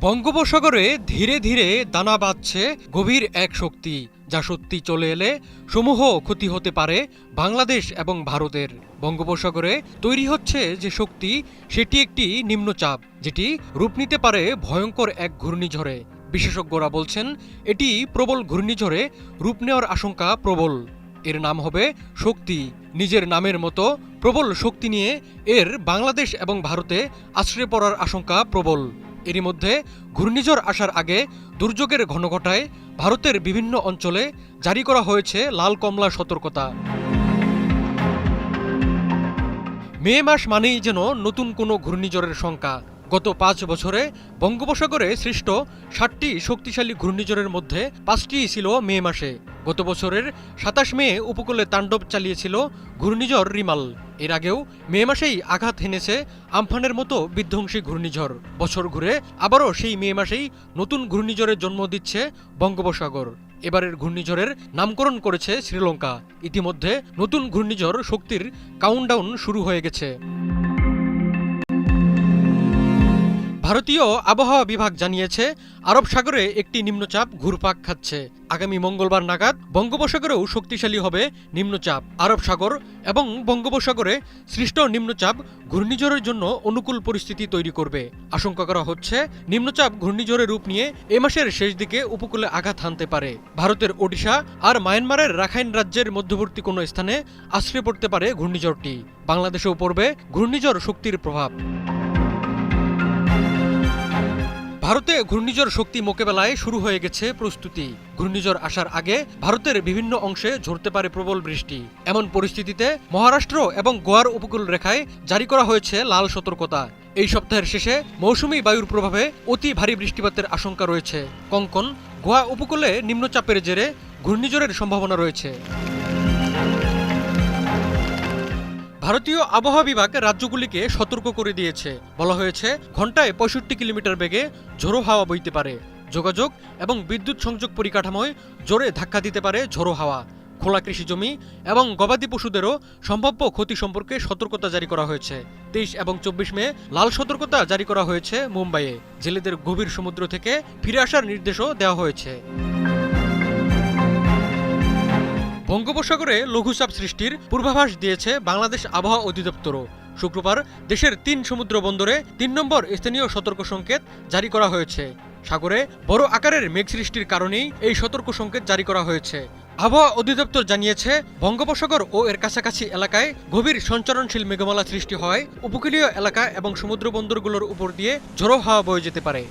বঙ্গোপসাগরে ধীরে ধীরে দানা বাঁধছে গভীর এক শক্তি, যা সত্যি চলে এলে সমূহ ক্ষতি হতে পারে বাংলাদেশ এবং ভারতের। বঙ্গোপসাগরে তৈরি হচ্ছে যে শক্তি, সেটি একটি নিম্নচাপ, যেটি রূপ নিতে পারে ভয়ঙ্কর এক ঘূর্ণিঝড়ে। বিশেষজ্ঞরা বলছেন, এটি প্রবল ঘূর্ণিঝড়ে রূপ নেওয়ার আশঙ্কা প্রবল। এর নাম হবে শক্তি। নিজের নামের মতো প্রবল শক্তি নিয়ে এর বাংলাদেশ এবং ভারতে আশ্রয় পড়ার আশঙ্কা প্রবল। এরই মধ্যে ঘূর্ণিঝড় আসার আগে দুর্যোগের ঘনঘটায় ভারতের বিভিন্ন অঞ্চলে জারি করা হয়েছে লাল কমলা সতর্কতা। মে মাস মানেই যেন নতুন কোনো ঘূর্ণিঝড়ের শঙ্কা গত পাঁচ বছরে বঙ্গোপসাগরে সৃষ্ট ষাটটি শক্তিশালী ঘূর্ণিঝড়ের মধ্যে পাঁচটি ছিল মে মাসে। গত বছরের সাতাশ মে উপকূলে তাণ্ডব চালিয়েছিল ঘূর্ণিঝড় রিমাল। এর আগেও মে মাসেই আঘাত হেনেছে আমফানের মতো বিধ্বংসী ঘূর্ণিঝড়। বছর ঘুরে আবারও সেই মে মাসেই নতুন ঘূর্ণিঝড়ের জন্ম দিচ্ছে বঙ্গোপসাগর। এবারের ঘূর্ণিঝড়ের নামকরণ করেছে শ্রীলঙ্কা। ইতিমধ্যে নতুন ঘূর্ণিঝড় শক্তির কাউন্টডাউন শুরু হয়ে গেছে। ভারতীয় আবহাওয়া বিভাগ জানিয়েছে, আরব সাগরে একটি নিম্নচাপ ঘুরপাক খাচ্ছে। আগামী মঙ্গলবার নাগাদ বঙ্গোপসাগরেও শক্তিশালী হবে নিম্নচাপ। আরব সাগর এবং বঙ্গোপসাগরে সৃষ্ট নিম্নচাপ ঘূর্ণিঝড়ের জন্য অনুকূল পরিস্থিতি তৈরি করবে। আশঙ্কা করা হচ্ছে, নিম্নচাপ ঘূর্ণিঝড়ের রূপ নিয়ে এ মাসের শেষ দিকে উপকূলে আঘাত হানতে পারে। ভারতের ওডিশা আর মায়ানমারের রাখাইন রাজ্যের মধ্যবর্তী কোনো স্থানে আশ্রয় পড়তে পারে ঘূর্ণিঝড়টি। বাংলাদেশেও পড়বে ঘূর্ণিঝড় শক্তির প্রভাব। ভারতে ঘূর্ণিঝড় শক্তি মোকাবেলায় শুরু হয়ে গেছে প্রস্তুতি। ঘূর্ণিঝড় আসার আগে ভারতের বিভিন্ন অংশে ঝরতে পারে প্রবল বৃষ্টি। এমন পরিস্থিতিতে মহারাষ্ট্র এবং গোয়ার উপকূল রেখায় জারি করা হয়েছে লাল সতর্কতা। এই সপ্তাহের শেষে মৌসুমী বায়ুর প্রভাবে অতি ভারী বৃষ্টিপাতের আশঙ্কা রয়েছে। কঙ্কন, গোয়া উপকূলে নিম্নচাপের জেরে ঘূর্ণিঝড়ের সম্ভাবনা রয়েছে। ভারতীয় আবহাওয়া বিভাগ রাজ্যগুলিকে সতর্ক করে দিয়েছে। বলা হয়েছে ঘন্টায় পঁয়ষট্টি কিলোমিটার বেগে ঝোড়ো হাওয়া বইতে পারে। যোগাযোগ এবং বিদ্যুৎ সংযোগ পরিকাঠামোয় জোরে ধাক্কা দিতে পারে ঝোড়ো হাওয়া। খোলা কৃষি জমি এবং গবাদি পশুদেরও সম্ভাব্য ক্ষতি সম্পর্কে সতর্কতা জারি করা হয়েছে। তেইশ এবং চব্বিশ মে লাল সতর্কতা জারি করা হয়েছে মুম্বাইয়ে। জেলেদের গভীর সমুদ্র থেকে ফিরে আসার নির্দেশও দেওয়া হয়েছে। বঙ্গোপসাগরে লঘুচাপ সৃষ্টির পূর্বাভাস দিয়েছে বাংলাদেশ আবহাওয়া অধিদপ্তরও। শুক্রবার দেশের তিন সমুদ্র বন্দরে তিন নম্বর স্থানীয় সতর্ক সংকেত জারি করা হয়েছে। সাগরে বড় আকারের মেঘ সৃষ্টির কারণেই এই সতর্ক সংকেত জারি করা হয়েছে। আবহাওয়া অধিদপ্তর জানিয়েছে, বঙ্গোপসাগর ও এর কাছাকাছি এলাকায় গভীর সঞ্চরণশীল মেঘমালা সৃষ্টি হয়। উপকূলীয় এলাকা এবং সমুদ্র বন্দরগুলোর উপর দিয়ে ঝোড়ো হাওয়া বয়ে যেতে পারে।